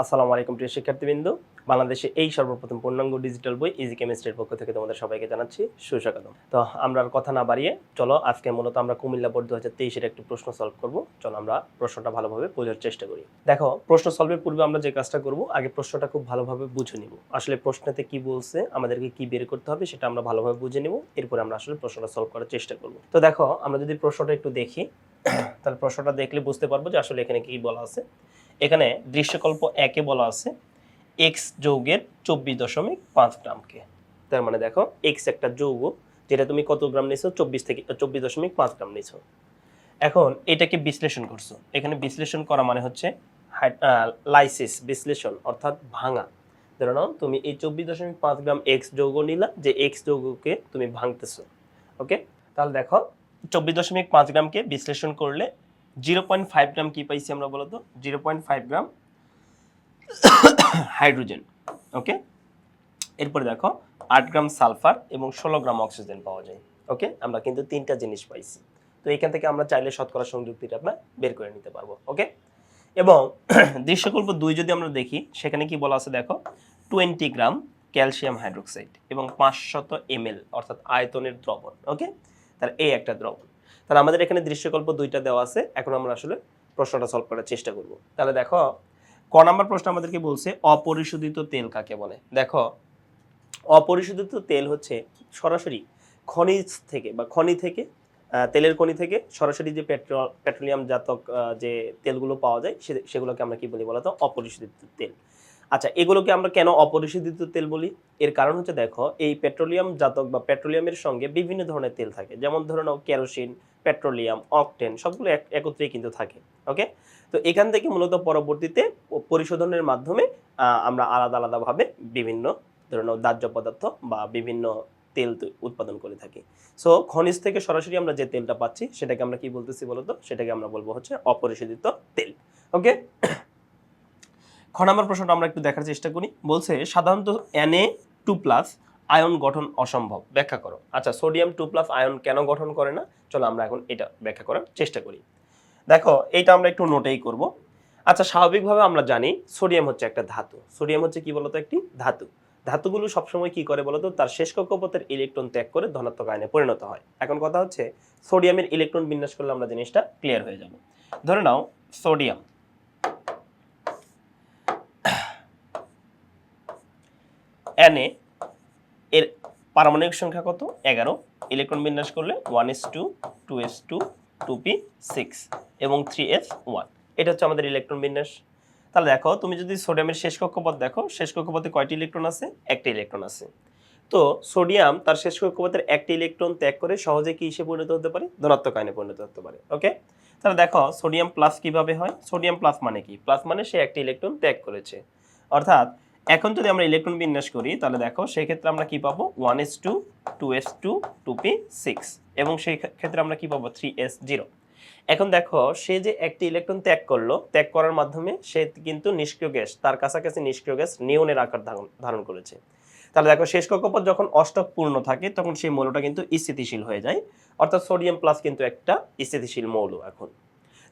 আসসালামু আলাইকুম প্রিয় শিক্ষার্থীবৃন্দ। বাংলাদেশে এই সর্বপ্রথম পূর্ণাঙ্গ ডিজিটাল বই ইজি কেমিস্ট্রির পক্ষ থেকে তোমাদের সবাইকে জানাচ্ছি সুস্বাগতম। তো আমরা আর কথা না বাড়িয়ে চলো, আজকে মূলত আমরা কুমিল্লা বোর্ড দু হাজার তেইশের একটি প্রশ্ন সলভ করব। চলো আমরা প্রশ্নটা ভালোভাবে বোঝার চেষ্টা করি। দেখো, প্রশ্ন সলভের পূর্বে আমরা যে কাজটা করব, আগে প্রশ্নটা খুব ভালোভাবে বুঝে নিব। আসলে প্রশ্নতে কি বলছে, আমাদেরকে কি বের করতে হবে, সেটা আমরা ভালোভাবে বুঝে নিব। এরপরে আমরা আসলে প্রশ্নটা সলভ করার চেষ্টা করব। তো দেখো, আমরা যদি প্রশ্নটা একটু দেখি, তাহলে প্রশ্নটা দেখলে বুঝতে পারব যে আসলে এখানে কি বলা আছে। এখানে দৃশ্যকল্প একে বলা আছে এক্স যৌগের চব্বিশ দশমিক পাঁচ গ্রামকে। তার মানে দেখো এক্স একটা যৌগ যেটা তুমি কত গ্রাম নিছো চব্বিশ থেকে, চব্বিশ দশমিক পাঁচ গ্রাম নিছো এখন এটাকে বিশ্লেষণ করছ। এখানে বিশ্লেষণ করা মানে হচ্ছে লাইসিস বিশ্লেষণ, অর্থাৎ ভাঙা। ধরে নাও, তুমি এই চব্বিশ দশমিক পাঁচ গ্রাম এক্স যৌগ নিলা, যে এক্স যৌগকে তুমি ভাঙতেছো। ওকে তাহলে দেখো, চব্বিশ দশমিক পাঁচ গ্রামকে বিশ্লেষণ করলে জিরো পয়েন্ট ফাইভ গ্রাম কি পাইছি আমরা বলতো? Zero point five gram hydrogen, okay? এরপরে দেখো, আট গ্রাম সালফার এবং ষোলো গ্রাম অক্সিজেন পাওয়া যায়, ওকে? আমরা কিন্তু তিনটা জিনিস পাইছি। তো এখান থেকে আমরা চাইলে শতকরা সংযুক্তিটা আমরা বের করে নিতে পারব, ওকে? এবং দৃশ্যকল্প দুই যদি আমরা দেখি, সেখানে কি বলা আছে দেখো? টোয়েন্টি গ্রাম ক্যালসিয়াম হাইড্রোক্সাইড এবং পাঁচশত এমএল, অর্থাৎ আয়তনের দ্রবণ, ওকে? তাহলে এই একটা দ্রবণ। তাহলে আমাদের এখানে দৃশ্যকল্প দুইটা দেওয়া আছে। এখন আমরা আসলে প্রশ্নটা সলভ করার চেষ্টা করব। তাহলে দেখো, ক নাম্বার প্রশ্ন আমাদেরকে বলছে, অপরিশোধিত তেল কাকে বলে? দেখো, অপরিশোধিত তেল হচ্ছে সরাসরি খনিজ থেকে বা খনি থেকে তেলের খনি থেকে সরাসরি যে পেট্রোল পেট্রোলিয়াম জাতক যে তেলগুলো পাওয়া যায় সেগুলোকে আমরা কি বলি বলতো? অপরিশোধিত তেল। আচ্ছা এগুলোকে আমরা কেন অপরিশোধিত তেল বলি? এর কারণ হচ্ছে দেখো, এই পেট্রোলিয়াম জাতক বা পেট্রোলিয়ামের সঙ্গে বিভিন্ন ধরনের তেল থাকে। যেমন ধরে নাও ক্যারোসিন পেট্রোলিয়াম, অকটেন, সবগুলো এক- একত্রেই কিন্তু থাকে ওকে তো এখান থেকে মূলত পরবর্তীতে পরিশোধনের মাধ্যমে আমরা আলাদা আলাদাভাবে বিভিন্ন ধরে নাও দাহ্য পদার্থ বা বিভিন্ন তেল উৎপাদন করে থাকি। সো খনিজ থেকে সরাসরি আমরা যে তেলটা পাচ্ছি, সেটাকে আমরা কি বলতেছি বলতো? সেটাকে আমরা বলব হচ্ছে অপরিশোধিত তেল ওকে খ নম্বর প্রশ্নটা আমরা একটু দেখার চেষ্টা করি। বলছে, সাধারণত এনএ টু প্লাস আয়ন গঠন অসম্ভব। ব্যাখ্যা করো। আচ্ছা সোডিয়াম টু প্লাস আয়ন কেন গঠন করে না? চলো আমরা এখন এটা ব্যাখ্যা করার চেষ্টা করি। দেখো, এইটা আমরা একটু নোটেই করব। আচ্ছা স্বাভাবিকভাবে আমরা জানি সোডিয়াম হচ্ছে একটা ধাতু। সোডিয়াম হচ্ছে কি বলতো একটি? ধাতু। ধাতুগুলো সবসময় কি করে বলতো? তার শেষ কক্ষপথের ইলেকট্রন ত্যাগ করে ধনাত্মক আয়নে পরিণত হয়। এখন কথা হচ্ছে সোডিয়ামের ইলেকট্রন বিন্যাস করলে আমরা জিনিসটা ক্লিয়ার হয়ে যাবে। ধরে নাও সোডিয়াম এনে এর পারমাণবিক সংখ্যা কত? এগারো। ইলেকট্রন বিন্যাস করলে one S two two S two two P six এবং থ্রি এস ওয়ান এটা হচ্ছে আমাদের ইলেকট্রন বিন্যাস। তাহলে দেখো, তুমি যদি সোডিয়ামের শেষ কক্ষপথ দেখো, শেষ কক্ষপথে কয়টি ইলেকট্রন আছে? একটা ইলেকট্রন আছে। তো সোডিয়াম তার শেষ কক্ষপথের একটি ইলেকট্রন ত্যাগ করে সহজে কি হিসেবে পরিণত হতে পারে? ধনাত্মক আয়নে পরিণত হতে পারে ওকে তাহলে দেখো, সোডিয়াম প্লাস কীভাবে হয়? সোডিয়াম প্লাস মানে কি? প্লাস মানে সে একটি ইলেকট্রন ত্যাগ করেছে। অর্থাৎ এখন যদি আমরা ইলেকট্রন বিন্যাস করি, তাহলে দেখো সেই ক্ষেত্রে আমরা কি পাবো? One S two two S two two P six এবং সেই ক্ষেত্রে আমরা কি পাবো? থ্রি এস জিরো এখন দেখো, সে যে একটি ইলেকট্রন ত্যাগ করল, ত্যাগ করার মাধ্যমে সে কিন্তু নিষ্ক্রিয় গ্যাস, তার কাছাকাছি নিষ্ক্রিয় গ্যাস নিয়নের আকার ধারণ করেছে। তাহলে দেখো শেষ কক্ষপথ যখন অষ্টক পূর্ণ থাকে, তখন সেই মৌলটা কিন্তু স্থিতিশীল হয়ে যায়। অর্থাৎ সোডিয়াম প্লাস কিন্তু একটা স্থিতিশীল মৌল এখন।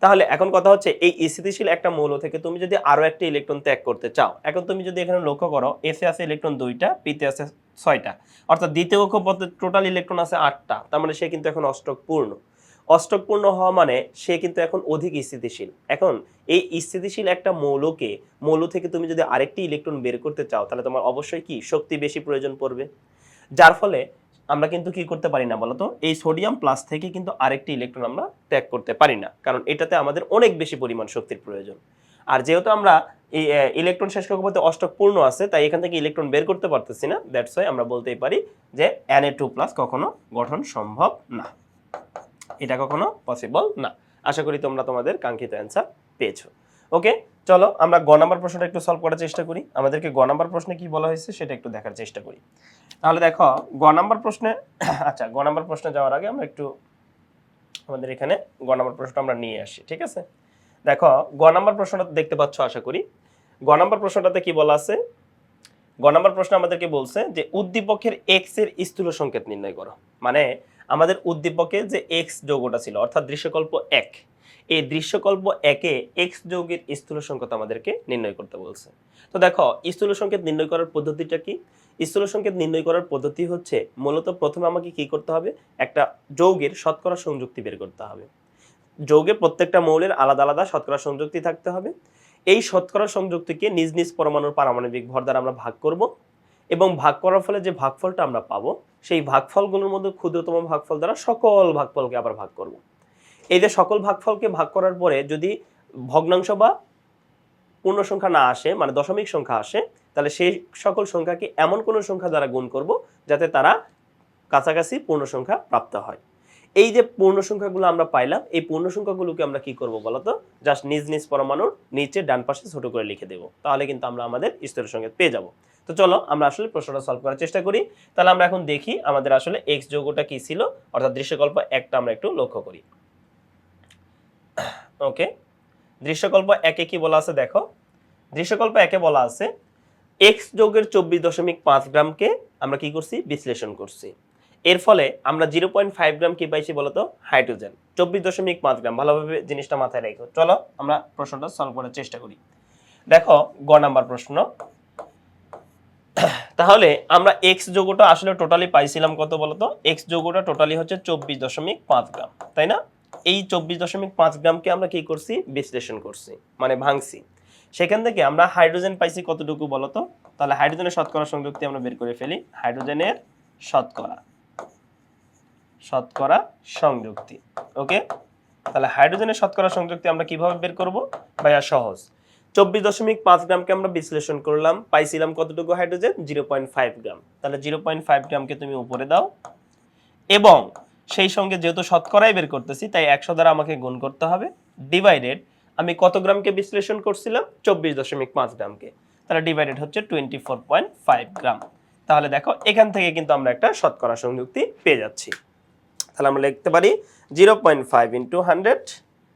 তাহলে এখন কথা হচ্ছে এই স্থিতিশীল একটা মৌল থেকে তুমি যদি আরও একটা ইলেকট্রন ত্যাগ করতে চাও, এখন তুমি যদি এখানে লক্ষ্য করো এসে আছে ইলেকট্রন দুইটা পিতে আছে ছয়টা। অর্থাৎ দ্বিতীয় কক্ষপথে টোটাল ইলেকট্রন আছে আটটা, তার মানে সে কিন্তু এখন অষ্টক পূর্ণ অষ্টক পূর্ণ হওয়া মানে সে কিন্তু এখন অধিক স্থিতিশীল। এখন এই স্থিতিশীল একটা মৌলকে, মৌল থেকে তুমি যদি আরেকটি ইলেকট্রন বের করতে চাও, তাহলে তোমার অবশ্যই কি? শক্তি বেশি প্রয়োজন পড়বে। যার ফলে আমরা কিন্তু কি করতে পারি না বলতো? এই সোডিয়াম প্লাস থেকে কিন্তু আরেকটি ইলেকট্রন আমরা ত্যাগ করতে পারি না। কারণ এটাতে আমাদের অনেক বেশি পরিমাণ শক্তির প্রয়োজন। আর যেহেতু আমরা এই ইলেকট্রন শেষ কক্ষপথে অষ্টক পূর্ণ আছে, তাই এখান থেকে ইলেকট্রন বের করতে পারতেছি না। দ্যাটস ওয়াই আমরা বলতেই পারি যে এন টু প্লাস কখনো গঠন সম্ভব না। এটা কখনো পসিবল না। আশা করি তোমরা তোমাদের কাঙ্ক্ষিত অ্যান্সার পেয়েছ। ওকে চলো আমরা গ নাম্বার প্রশ্নটা একটু সলভ করার চেষ্টা করি। আমাদেরকে গ নাম্বার প্রশ্নে কি বলা হয়েছে সেটা একটু দেখার চেষ্টা করি। তাহলে দেখো, গ নাম্বার প্রশ্নে আচ্ছা গ নাম্বার প্রশ্নে যাওয়ার আগে আমরা একটু আমাদের এখানে গ নাম্বার প্রশ্নটা আমরা নিয়ে আসি, ঠিক আছে? দেখো, গ নাম্বার প্রশ্নটা দেখতে পাচ্ছ আশা করি। গ নাম্বার প্রশ্নটাতে কি বলা আছে? গ নাম্বার প্রশ্ন আমাদেরকে বলছে যে উদ্দীপকের এক্সের স্থূল সংকেত নির্ণয় করো। মানে আমাদের উদ্দীপকে যে এক্স যৌগটা ছিল, অর্থাৎ দৃশ্যকল্প এক এই দৃশ্যকল্প একে এক্স যৌগের স্থূল সংকেত আমাদেরকে নির্ণয় করতে বলছে। তো দেখো, স্থূল সংকেত নির্ণয় করার পদ্ধতিটা কি? স্থূল সংকেত নির্ণয় করার পদ্ধতি হচ্ছে মূলত প্রথমে আমাকে কি করতে হবে? একটা যৌগের শতকরা সংযুক্তি বের করতে হবে। যৌগে প্রত্যেকটা মৌলের আলাদা আলাদা শতকরা সংযুক্তি থাকতে হবে। এই শতকরা সংযুক্তিকে নিজ নিজ পরমাণুর পারমাণবিক ভর দ্বারা আমরা ভাগ করব এবং ভাগ করার ফলে যে ভাগফলটা আমরা পাবো, সেই ভাগফলগুলোর মধ্যে ক্ষুদ্রতম ভাগফল দ্বারা সকল ভাগফলকে আবার ভাগ করব। এই যে সকল ভাগফলকে ভাগ করার পরে যদি ভগ্নাংশ বা পূর্ণ সংখ্যা না আসে মানে দশমিক সংখ্যা আসে, তাহলে সেই সকল সংখ্যাকে এমন কোনো সংখ্যা দ্বারা গুণ করব যাতে তারা কাছাকাছি পূর্ণ সংখ্যা প্রাপ্ত হয়। এই যে পূর্ণ সংখ্যাগুলো আমরা পাইলাম, এই পূর্ণ সংখ্যাগুলোকে আমরা কি করব বলতো? জাস্ট নিজ নিজ পরমাণুর নিচে ডান পাশে ছোট করে লিখে দেব। তাহলে কিন্তু আমরা আমাদের স্থির সংকেত পেয়ে যাব। তো চলো আমরা আসলে প্রশ্নটা সলভ করার চেষ্টা করি। তাহলে আমরা এখন দেখি আমাদের আসলে এক্স যোগটা কি ছিল? অর্থাৎ দৃশ্যকল্প একটা আমরা একটু লক্ষ্য করি। ওকে দৃশ্যকল্প একে কি বলা আছে দেখো। দৃশ্যকল্প একে বলা আছে এক্স যোগের চব্বিশ দশমিক পাঁচ গ্রামকে আমরা কি করছি? বিশ্লেষণ করছি। এর ফলে আমরা জিরো পয়েন্ট ফাইভ গ্রাম কি পাইছি বলতো? হাইড্রোজেন। চব্বিশ দশমিক পাঁচ গ্রাম। ভালোভাবে জিনিসটা মাথায় রেখো। চলো আমরা প্রশ্নটা সলভ করার চেষ্টা করি। দেখো, গ নাম্বার প্রশ্ন। তাহলে আমরা এক্স যোগটা আসলে টোটালি পাইছিলাম কত বলতো? এক্স যোগটা টোটালি হচ্ছে চব্বিশ দশমিক পাঁচ গ্রাম। তাই না? এই চব্বিশ দশমিক পাঁচ গ্রামকে আমরা কি করছি? বিশ্লেষণ করছি মানে ভাঙছি। সেখান থেকে আমরা হাইড্রোজেন পাইছি কতটুকু বলতো? তাহলে হাইড্রোজেনের শতকরা সংযুক্তি আমরা বের করে ফেলি। হাইড্রোজেনের শতকরা শতকরা সংযুক্তি, ওকে? তাহলে হাইড্রোজেনের শতকরা সংযুক্তি আমরা কীভাবে বের করব? ভাইয়া, সহজ। চব্বিশ দশমিক পাঁচ গ্রামকে আমরা বিশ্লেষণ করলাম, পাইছিলাম কতটুকু hydrogen? Zero point five gram. তাহলে জিরো পয়েন্ট ফাইভ গ্রামকে তুমি উপরে দাও এবং সেই সঙ্গে যেহেতু শতকরাই বের করতেছি, তাই একশো দ্বারা আমাকে গুণ করতে হবে। ডিভাইডেড আমি কত গ্রামকে বিশ্লেষণ করছিলাম? চব্বিশ দশমিক পাঁচ গ্রামকে। তাহলে ডিভাইডেড হচ্ছে twenty four point five gram. তাহলে দেখো, এখান থেকে কিন্তু আমরা একটা শতকরা সংযুক্তি পেয়ে যাচ্ছি। তাহলে আমরা লিখতে পারি zero point five into hundred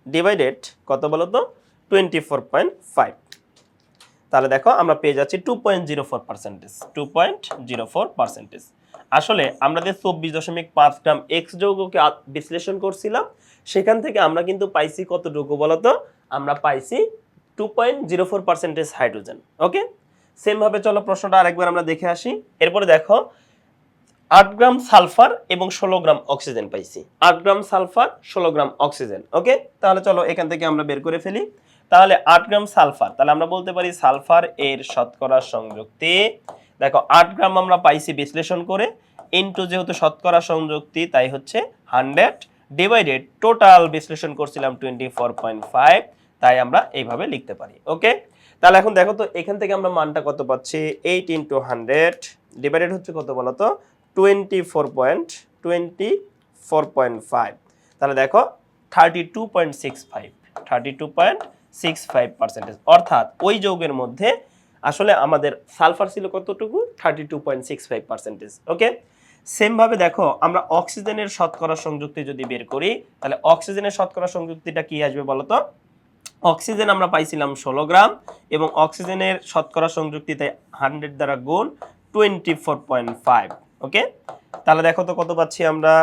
divided কত বলো তো? টোয়েন্টি ফোর পয়েন্ট ফাইভ তাহলে দেখো, আমরা পেয়ে যাচ্ছি two point zero four percentage two point zero four percentage আসলে আমরা যে চব্বিশ দশমিক পাঁচ গ্রাম এক্স যৌগকে বিশ্লেষণ করছিলাম, সেখান থেকে আমরা কিন্তু পাইছি কতটুকু বলতো? আমরা পাইছি two point zero four percentage hydrogen okay সেমভাবে চলো প্রশ্নটা আরেকবার আমরা দেখে আসি। এরপরে দেখো, আট গ্রাম সালফার এবং ষোলো গ্রাম অক্সিজেন পাইছি। আট গ্রাম সালফার, ষোলো গ্রাম অক্সিজেন ওকে তাহলে চলো এখান থেকে আমরা বের করে ফেলি। তাহলে আট গ্রাম সালফার, তাহলে আমরা বলতে পারি সালফার এর শতকরা সংযুক্তি দেখো, আট গ্রাম আমরা পাইছি বিশ্লেষণ করে ইন্টু যেহেতু শতকরা সংযুক্তি, তাই হচ্ছে হান্ড্রেড ডিভাইডেড টোটাল বিশ্লেষণ করছিলাম টোয়েন্টি ফোর পয়েন্ট ফাইভ তাই আমরা এইভাবে লিখতে পারি ওকে তাহলে এখন দেখো তো, এখান থেকে আমরা মানটা কত পাচ্ছি? এইট ইন্টু হান্ড্রেড ডিভাইডেড হচ্ছে কত বলো তো twenty four point twenty four point five তাহলে দেখো thirty two point six five thirty two point six five percentage অর্থাৎ ওই যৌগের মধ্যে আসলে আমাদের সালফার ছিল কতটুকু? Thirty two point six five percentage okay সেমভাবে দেখো, আমরা অক্সিজেনের শতকরা সংযুক্তি যদি বের করি, তাহলে অক্সিজেনের শতকরা সংযুক্তিটা কি আসবে বলো তো অক্সিজেন আমরা পাইছিলাম ষোলো গ্রাম এবং অক্সিজেনের শতকরা সংযুক্তিতে হান্ড্রেড দ্বারা গুণ twenty four point five okay তাহলে দেখো তো কত পাচ্ছি আমরা?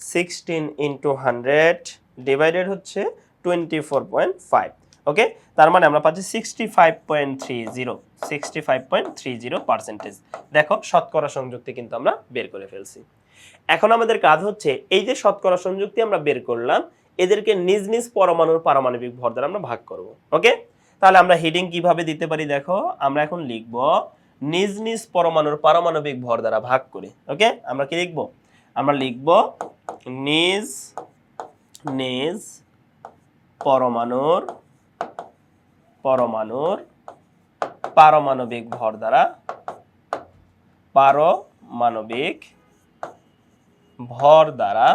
সিক্সটিন ইন্টু হান্ড্রেড ডিভাইডেড হচ্ছে twenty four point five okay তার মানে আমরা পাচ্ছি sixty five point three zero sixty five point three zero percentage দেখো, শতকরা সংযুক্তি কিন্তু আমরা বের করে ফেলছি। এখন আমাদের কাজ হচ্ছে, এই যে শতকরা সংযুক্তি আমরা বের করলাম, এদেরকে নিজ নিজ পরমাণুর পারমাণবিক ভর দ্বারা আমরা ভাগ করব। ওকে তাহলে আমরা হেডিং কীভাবে দিতে পারি দেখো? আমরা এখন লিখব, নিজ নিজ পরমাণুর পারমাণবিক ভর দ্বারা ভাগ করে। ওকে আমরা কি লিখব? আমরা লিখব, নিজ নিজ পরমাণুর পরমাণুর পারমাণবিক ভর দ্বারা পারমাণবিক ভর দ্বারা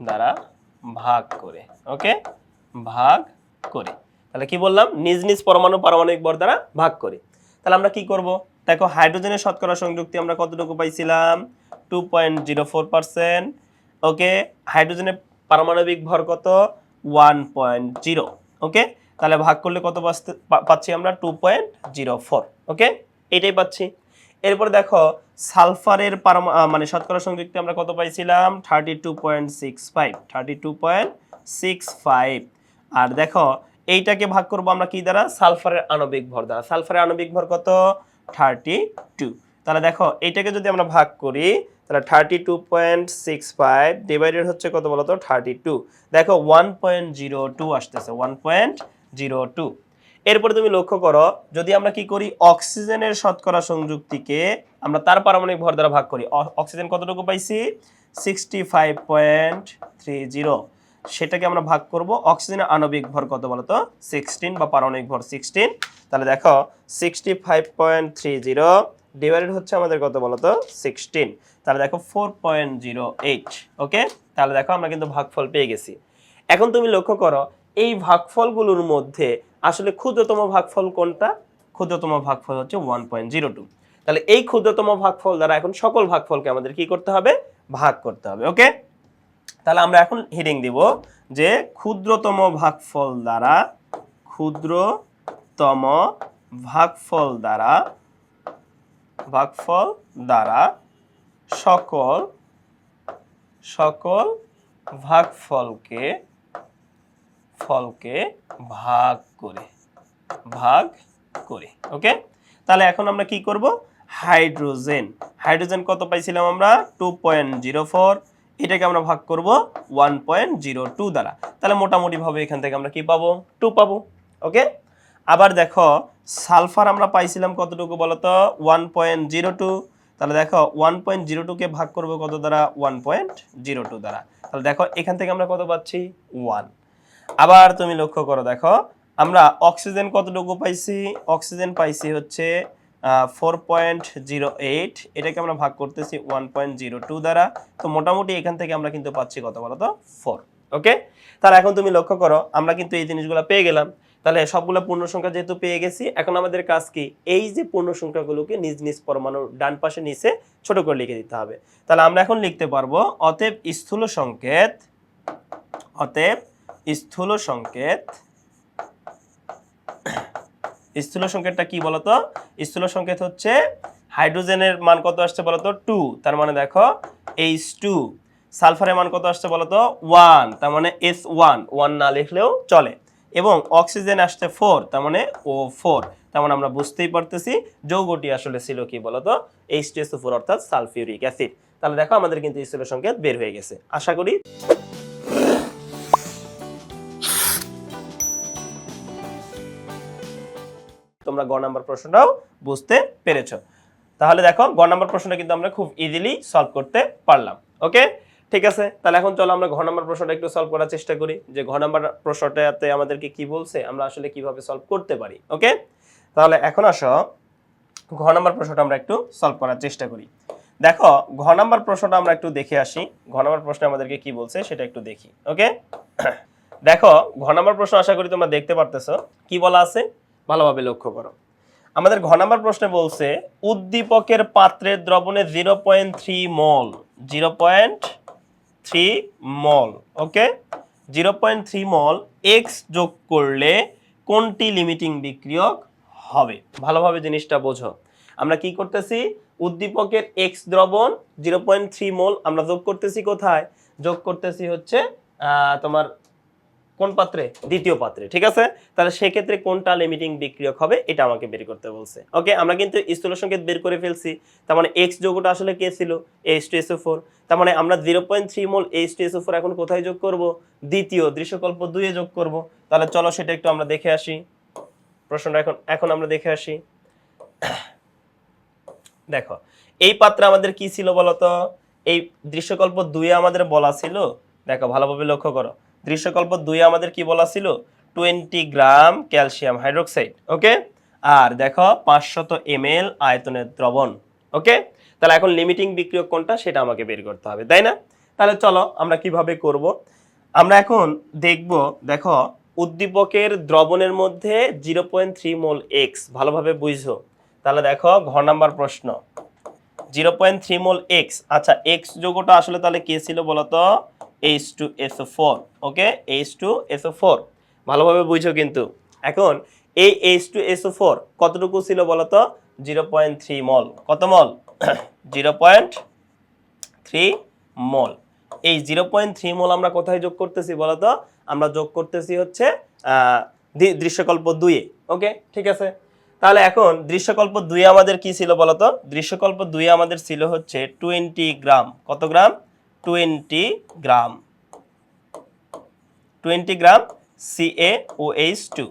দ্বারা ভাগ করে ওকে ভাগ করে। তাহলে কি বললাম? নিজ নিজ পরমাণু পারমাণবিক ভর দ্বারা ভাগ করে। তাহলে আমরা কি করব? দেখো, হাইড্রোজেনের শতকরা সংযুক্তি আমরা কতটুকু পাইছিলাম? Two point zero four percent okay হাইড্রোজেনের পারমাণবিক ভর কত? ওয়ান পয়েন্ট জিরো ওকে তাহলে ভাগ করলে কত পাচ্ছি আমরা two point zero four okay এটাই পাচ্ছি। এরপরে দেখো, সালফারের পারমা মানে শতকরা সংযুক্তি আমরা কত পাইছিলাম? Thirty two point six five thirty two point six five আর দেখো, এইটাকে ভাগ করব আমরা কি দ্বারা? সালফারের আণবিক ভর দ্বারা। সালফারের আণবিক ভর কত? থার্টি টু তাহলে দেখো, এইটাকে যদি আমরা ভাগ করি তাহলে thirty two point six five divided হচ্ছে কত বলতো? থার্টি টু দেখো ওয়ান পয়েন্ট জিরো টু আসতেছে ওয়ান পয়েন্ট জিরো টু এরপরে তুমি লক্ষ্য করো, যদি আমরা কি করি? অক্সিজেনের শতকরা সংযুক্তিকে আমরা তার পারমাণবিক ভর দ্বারা ভাগ করি। অক্সিজেন কতটুকু পাইছি? Sixty five point three zero সেটাকে আমরা ভাগ করব। অক্সিজেনের আণবিক ভর কত বলতো? সিক্সটিন বা পারমাণবিক ভর সিক্সটিন তাহলে দেখো sixty five point three zero divided হচ্ছে আমাদের কত বলতো? সিক্সটিন তাহলে দেখো four point zero eight okay তাহলে দেখো আমরা কিন্তু ভাগফল পেয়ে গেছি। এখন তুমি লক্ষ্য করো, এই ভাগফলগুলোর মধ্যে আসলে ক্ষুদ্রতম ভাগফল কোনটা? ক্ষুদ্রতম ভাগফল হচ্ছে ওয়ান পয়েন্ট জিরো টু তাহলে এই ক্ষুদ্রতম ভাগফল দ্বারা এখন সকল ভাগফলকে আমাদের কি করতে হবে? ভাগ করতে হবে ওকে তাহলে আমরা এখন হিডিং দিব যে ক্ষুদ্রতম ভাগফল দ্বারা, ক্ষুদ্রতম ভাগফল দ্বারা ভাগফল দ্বারা সকল সকল ভাগফলকে, ফলকে ভাগ করে ভাগ করে, ওকে? তাহলে এখন আমরা কি করব? হাইড্রোজেন। হাইড্রোজেন কত পাইছিলাম আমরা? Two point zero four. এটাকে আমরা ভাগ করব ওয়ান পয়েন্ট জিরো টু দ্বারা। তাহলে মোটামুটিভাবে এখান থেকে আমরা কি পাবো? টু পাবো, ওকে? আবার দেখো সালফার আমরা পাইছিলাম কতটুকু বলতো? ওয়ান পয়েন্ট জিরো টু তাহলে দেখো ওয়ান পয়েন্ট জিরো টুকে ভাগ করব কত দ্বারা? ওয়ান পয়েন্ট জিরো টু দ্বারা। তাহলে দেখো, এখান থেকে আমরা কত পাচ্ছি? ওয়ান আবার তুমি লক্ষ্য করো, দেখো, আমরা অক্সিজেন কতটুকু পাইছি? অক্সিজেন পাইছি হচ্ছে ফোর পয়েন্ট জিরো এইট এটাকে আমরা ভাগ করতেছি ওয়ান পয়েন্ট জিরো টু দ্বারা। তো মোটামুটি এখান থেকে আমরা কিন্তু পাচ্ছি কত বলতো? ফোর ওকে তাহলে এখন তুমি লক্ষ্য করো, আমরা কিন্তু এই জিনিসগুলো পেয়ে গেলাম। তাহলে সবগুলো পূর্ণ সংখ্যা যেহেতু পেয়ে গেছি, এখন আমাদের কাজ কি? এই যে পূর্ণ সংখ্যাগুলোকে নিজ নিজ পরমাণুর ডান পাশে, নিচে ছোট করে লিখে দিতে হবে। তাহলে আমরা এখন লিখতে পারব, অতএব স্থূল সংকেত, অতএব স্থূল সংকেত, স্থূল সংকেতটা কি বলতো? স্থূল সংকেত হচ্ছে হাইড্রোজেনের মান কত আসছে বলতো? টু। তার মানে দেখো, এইচ টু, সালফারের মান কত আসছে বলতো? ওয়ান। তার মানে এস ওয়ান। ওয়ান না লিখলেও চলে। এবং অক্সিজেন আসছে ফোর তার মানে ও ফোর তার মানে আমরা বুঝতেই পারতেছি যৌগটি আসলে ছিল কি বলতো? এইচ ফোর অর্থাৎ সালফিউরিক অ্যাসিড। তাহলে দেখো আমাদের কিন্তু স্থূল সংকেত বের হয়ে গেছে। আশা করি তোমরা গ নাম্বার প্রশ্নটাও বুঝতে পেরেছ। তাহলে দেখো গ নাম্বার প্রশ্নটা কিন্তু আমরা খুব ইজিলি সলভ করতে পারলাম ওকে ঠিক আছে, তাহলে এখন চলো আমরা ঘ নাম্বার প্রশ্নটা একটু সলভ করার চেষ্টা করি, যে ঘ নাম্বার প্রশ্নটাতে আমাদেরকে কি বলছে, আমরা আসলে কীভাবে সলভ করতে পারি ওকে তাহলে এখন আসো, ঘ নাম্বার প্রশ্নটা আমরা একটু সলভ করার চেষ্টা করি। দেখো, ঘ নাম্বার প্রশ্নটা আমরা একটু দেখে আসি, ঘ নাম্বার প্রশ্নে আমাদেরকে কি বলছে সেটা একটু দেখি ওকে দেখো, ঘ নাম্বার প্রশ্ন আশা করি তোমরা দেখতে পারতেছো, কি বলা আছে? ভালোভাবে লক্ষ্য করো। আমাদের ঘ নাম্বার প্রশ্নে বলছে, উদ্দীপকের পাত্রের দ্রবণে zero point three mole zero point three mole okay zero point three mole X যোগ করলে কোনটি লিমিটিং বিক্রিয়ক হবে? ভালোভাবে জিনিসটা বোঝো। আমরা কি করতেছি? উদ্দীপকের এক্স দ্রবণ জিরো পয়েন্ট থ্রি মোল আমরা যোগ করতেছি কোথায়? যোগ করতেছি হচ্ছে তোমার কোন পাত্রে? দ্বিতীয় পাত্রে, ঠিক আছে? তাহলে সেক্ষেত্রে কোনটা লিমিটিং বিক্রিয়ক হবে, এটা আমাকে বের করতে বলছে। ওকে আমরা কিন্তু স্থূল সংকেত বের করে ফেলছি। তার মানে এক্স যোগটা আসলে কে ছিল? এইচ টু এসও ফোর তার মানে আমরা zero point three mole H two SO four এখন কোথায় যোগ করব? দ্বিতীয় দৃশ্যকল্প দুইয়ে যোগ করব। তাহলে চলো সেটা একটু আমরা দেখে আসি। প্রশ্নটা এখন এখন আমরা দেখে আসি। দেখো, এই পাত্রে আমাদের কি ছিল বলতো? এই দৃশ্যকল্প দুইয়ে আমাদের বলা ছিল? দেখো, ভালোভাবে লক্ষ্য করো। দৃশ্যকল্প দুই আমাদের কি বলা ছিল? Twenty gram calcium hydroxide, okay? আর দেখো, পাঁচশত এম এল আয়তনের দ্রবণ, ওকে? তাহলে এখন লিমিটিং বিক্রিয়ক কোনটা? সেটা আমাকে বের করতে হবে, তাই না? তাহলে চলো আমরা কীভাবে করব? আমরা এখন দেখব, দেখো, উদ্দীপকের দ্রবণের মধ্যে zero point three mole X ভালোভাবে বুঝো তাহলে দেখো ঘ নাম্বার প্রশ্ন। Zero point three mole X আচ্ছা এক্স যোগটা আসলে তাহলে কে ছিল বলতো? H two SO four okay H two SO four ভালোভাবে বুঝো কিন্তু। এখন, এই এইচ টু এসও ফোর কতটুকু ছিল বলতো? জিরো পয়েন্ট থ্রি মল কত mole zero point three mole এই জিরো পয়েন্ট থ্রি মল আমরা কোথায় যোগ করতেছি বলতো? আমরা যোগ করতেছি হচ্ছে দৃশ্যকল্প দুইয়ে ওকে ঠিক আছে? তাহলে এখন দৃশ্যকল্প দুই আমাদের কি ছিল বলতো? দৃশ্যকল্প দুই আমাদের ছিল হচ্ছে টোয়েন্টি গ্রাম কত গ্রাম twenty gram. Twenty gram CA O H two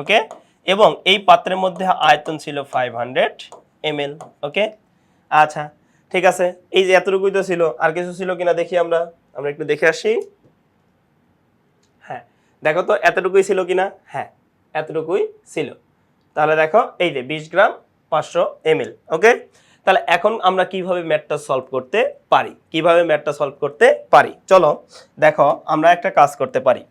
okay এবং এই পাত্রের মধ্যে আয়তন ছিল ফাইভ হান্ড্রেড এমএল ওকে আচ্ছা ঠিক আছে। এই যে এতটুকুই তো ছিল, আর কিছু ছিল কিনা দেখি আমরা। আমরা একটু দেখে আসি। হ্যাঁ দেখো তো এতটুকুই ছিল কিনা? হ্যাঁ এতটুকুই ছিল। তাহলে দেখো, এই যে বিশ গ্রাম পাঁচশো এমএল ওকে তাহলে এখন আমরা কীভাবে ম্যাথটা সলভ করতে পারি? কীভাবে ম্যাথটা সলভ করতে পারি? চলো, দেখো, আমরা একটা কাজ করতে পারি।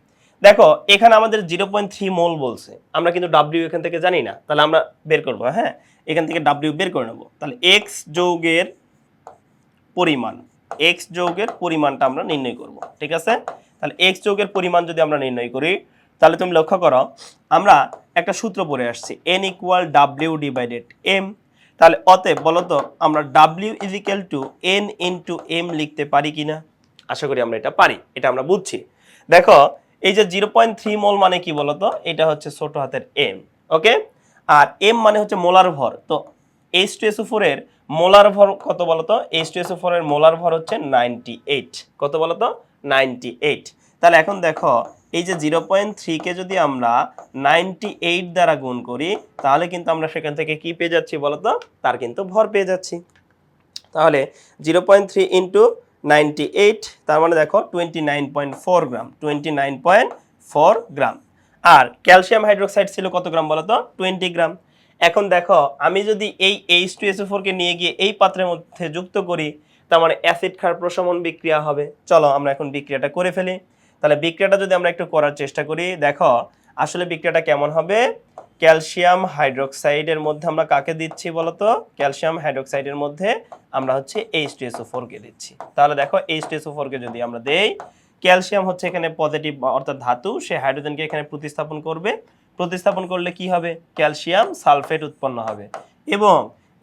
দেখো, এখানে আমাদের জিরো পয়েন্ট থ্রি মোল বলছে। আমরা কিন্তু ডাব্লিউ এখান থেকে জানি না। তাহলে আমরা বের করব হ্যাঁ? এখান থেকে ডাব্লিউ বের করে নেব। তাহলে এক্স যৌগের পরিমাণ এক্স যৌগের পরিমাণটা আমরা নির্ণয় করব, ঠিক আছে? তাহলে এক্স যৌগের পরিমাণ যদি আমরা নির্ণয় করি, তাহলে তুমি লক্ষ্য করো, আমরা একটা সূত্র পড়ে আসছি। N equal W divided M তাহলে অতএব বলতো আমরা W is equal to N into M লিখতে পারি কিনা? আশা করি আমরা এটা পারি, এটা আমরা বুঝছি। দেখো, এই যে জিরো পয়েন্ট থ্রি মোল মানে কি বলতো? এটা হচ্ছে ছোট হাতের এম ওকে আর এম মানে হচ্ছে মোলার ভর। তো এইচ টু এসও ফোরের মোলার ভর কত বলতো? এইচ টু এসও ফোরের মোলার ভর হচ্ছে নাইনটি এইট কত বলতো? নাইনটি এইট তাহলে এখন দেখো এই যে জিরো পয়েন্ট থ্রিকে যদি আমরা নাইনটি এইট দ্বারা গুণ করি, তাহলে কিন্তু আমরা সেখান থেকে কি পেয়ে যাচ্ছি বলতো? তার কিন্তু ভর পেয়ে যাচ্ছি। তাহলে zero point three into ninety eight তার মানে দেখো twenty nine point four gram twenty nine point four gram আর ক্যালসিয়াম হাইড্রোক্সাইড ছিল কত গ্রাম বলো তো টোয়েন্টি গ্রাম এখন দেখো, আমি যদি এই এইচ টু এসও ফোরকে নিয়ে গিয়ে এই পাত্রের মধ্যে যুক্ত করি, তার মানে অ্যাসিড ক্ষার প্রশমন বিক্রিয়া হবে। চলো আমরা এখন বিক্রিয়াটা করে ফেলি। তাহলে বিক্রিয়াটা যদি আমরা একটু করার চেষ্টা করি, দেখো, আসলে বিক্রিয়াটা কেমন হবে? ক্যালসিয়াম হাইড্রোক্সাইডের মধ্যে আমরা কাকে দিচ্ছি বলতো? ক্যালসিয়াম হাইড্রোক্সাইডের মধ্যে আমরা হচ্ছে এইচ টু এসও ফোরকে দিচ্ছি। তাহলে দেখো এইচ টু এসও ফোরকে যদি আমরা দেই, ক্যালসিয়াম হচ্ছে এখানে পজিটিভ অর্থাৎ ধাতু, সে হাইড্রোজেনকে এখানে প্রতিস্থাপন করবে। প্রতিস্থাপন করলে কি হবে? ক্যালসিয়াম সালফেট উৎপন্ন হবে। এবং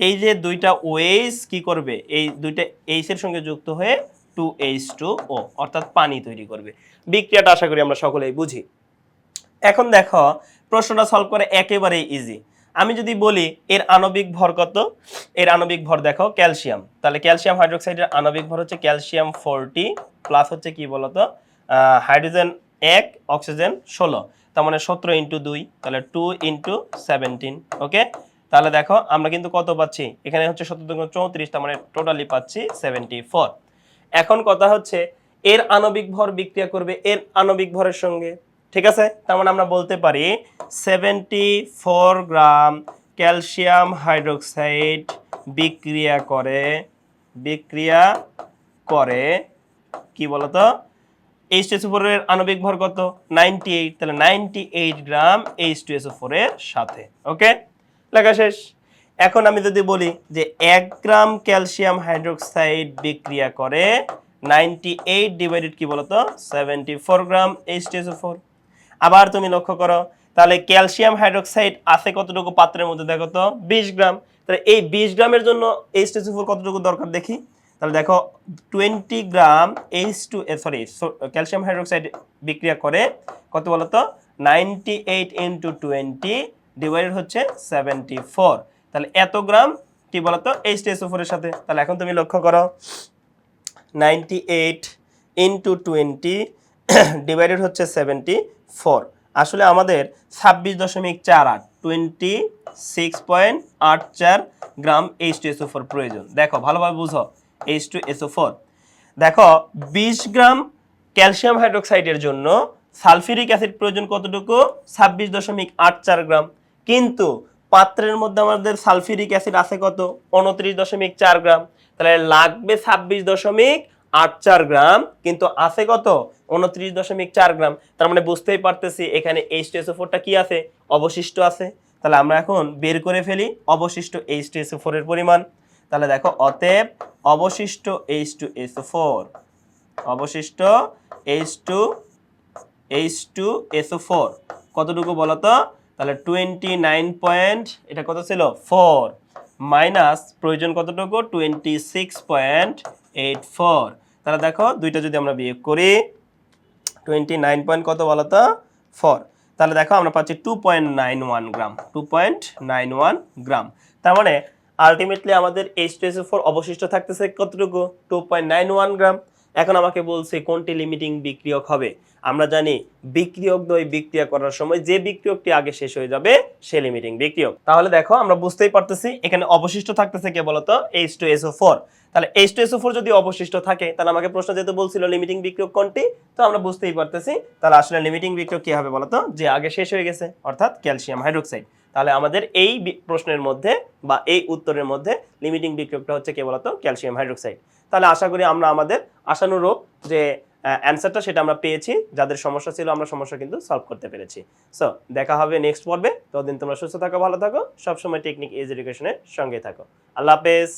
এই যে দুইটা ওএইচ কি করবে? এই দুইটা এইচ এর সঙ্গে যুক্ত হয়ে টু এইচ টু ও অর্থাৎ পানি তৈরি করবে। বিক্রিয়াটা আশা করি আমরা সকলেই বুঝি। এখন দেখো, প্রশ্নটা সলভ করে একেবারেই ইজি আমি যদি বলি, এর আণবিক ভর কত? এর আণবিক ভর দেখো, ক্যালসিয়াম। তাহলে ক্যালসিয়াম হাইড্রোক্সাইডের আণবিক ভর হচ্ছে ক্যালসিয়াম ফোরটি, প্লাস হচ্ছে কি বলতো? হাইড্রোজেন এক, অক্সিজেন ষোলো। তার মানে সতেরো ইন্টু দুই, তাহলে টু ইন্টু সেভেন্টিন ওকে তাহলে দেখো, আমরা কিন্তু কত পাচ্ছি? এখানে হচ্ছে সতেরো চৌত্রিশ, তার মানে টোটালি পাচ্ছি সেভেন্টি ফোর এখন কথা হচ্ছে, এর আণবিক ভর বিক্রিয়া করবে এর আণবিক ভরের সঙ্গে। ঠিক আছে? তার মানে আমরা বলতে পারি seventy four gram calcium hydroxide বিক্রিয়া করে বিক্রিয়া করে কি বলতো? এইচ টু এসও ফোরের আণবিক ভর কত? নাইনটি এইট তাহলে ninety eight gram H two SO ফোরের সাথে। ওকে লেখা শেষ। এখন আমি যদি বলি যে এক গ্রাম ক্যালসিয়াম হাইড্রোক্সাইড বিক্রিয়া করে নাইনটি এইট ডিভাইডেড কি বলতো? Seventy four gram H two SO four. আবার তুমি লক্ষ্য করো, তাহলে ক্যালসিয়াম হাইড্রোক্সাইড আছে কতটুকু পাত্রের মধ্যে দেখো তো? বিশ গ্রাম। তাহলে এই বিশ গ্রামের জন্য এইচ টু ফোর কতটুকু দরকার দেখি? তাহলে দেখো, twenty gram H two sorry calcium hydroxide বিক্রিয়া করে কত বলতো? Ninety eight into twenty divided হচ্ছে সেভেন্টি ফোর। তাহলে এত গ্রাম কি বলতো? এইচ টু ফোরের সাথে। তাহলে এখন তুমি লক্ষ্য করো ninety eight into twenty divided হচ্ছে সেভেন্টি ফোর আসলে আমাদের ছাব্বিশ দশমিক চার আট টোয়েন্টি সিক্স পয়েন্ট আট চার gram H two S O four প্রয়োজন। দেখো, ভালোভাবে বুঝো এইচ টু এসও ফোর দেখো, বিশ গ্রাম ক্যালসিয়াম হাইড্রোক্সাইডের জন্য সালফিউরিক অ্যাসিড প্রয়োজন কতটুকু? ছাব্বিশ দশমিক আট চার গ্রাম। কিন্তু পাত্রের মধ্যে আমাদের সালফিউরিক অ্যাসিড আছে কত? উনত্রিশ দশমিক চার গ্রাম। তাহলে লাগবে ছাব্বিশ দশমিক আট চার গ্রাম, কিন্তু আছে কত? উনত্রিশ দশমিক চার গ্রাম। তার মানে বুঝতেই পারতেছি এখানে এইচ টু ফোরটা কি আছে? অবশিষ্ট আছে। তাহলে আমরা এখন বের করে ফেলি অবশিষ্ট এইচ টু ফোরের পরিমাণ। তাহলে দেখো, অতএব অবশিষ্ট H two S O four অবশিষ্ট H two H two S O four কতটুকু বলো তো তাহলে টোয়েন্টি নাইন পয়েন্ট এটা কত ছিল? ফোর মাইনাস প্রয়োজন কতটুকু? Twenty six point eight four তাহলে দেখো, দুইটা যদি আমরা বিয়োগ করি টোয়েন্টি নাইন পয়েন্ট কত বলো তো? ফোর তাহলে দেখো, আমরা পাচ্ছি two point nine one gram two point nine one gram তার মানে আলটিমেটলি আমাদের এইচ টু এস ফোর অবশিষ্ট থাকতেছে কতটুকু? Two point nine one gram এখন আমাকে বলছে, কোনটি লিমিটিং বিক্রিয়ক হবে? আমরা জানি বিক্রিয়ক দ্বয় বিক্রিয়া করার সময় যে বিক্রিয়কটি আগে শেষ হয়ে যাবে, সে লিমিটিং বিক্রিয়ক। তাহলে দেখো, আমরা বুঝতেই পারতেছি, এখানে অবশিষ্ট থাকতেছে কে বলতো? H two S O four তাহলে H two S O four যদি অবশিষ্ট থাকে, তাহলে আমাকে প্রশ্ন যেহেতু বলছিল লিমিটিং বিক্রিয়ক কোনটি, তো আমরা বুঝতেই পারতেছি, তাহলে আসলে লিমিটিং বিক্রিয়ক কি হবে বলতো? যে আগে শেষ হয়ে গেছে, অর্থাৎ ক্যালসিয়াম হাইড্রোক্সাইড তাহলে আমাদের এই প্রশ্নের মধ্যে বা এই উত্তরের মধ্যে লিমিটিং বিক্রিয়কটা হচ্ছে কে বলতো? ক্যালসিয়াম হাইড্রোক্সাইড তাহলে আশা করি আমরা আমাদের আশানুরূপ যে অ্যান্সারটা সেটা আমরা পেয়েছি। যাদের সমস্যা ছিল আমরা সমস্যা কিন্তু সলভ করতে পেরেছি। সো দেখা হবে নেক্সট পর্বে। ততদিন তোমরা সুস্থ থাকো, ভালো থাকো। সবসময় টেকনিক এজ এডুকেশনের সঙ্গে থাকো। আল্লাহ হাফেজ।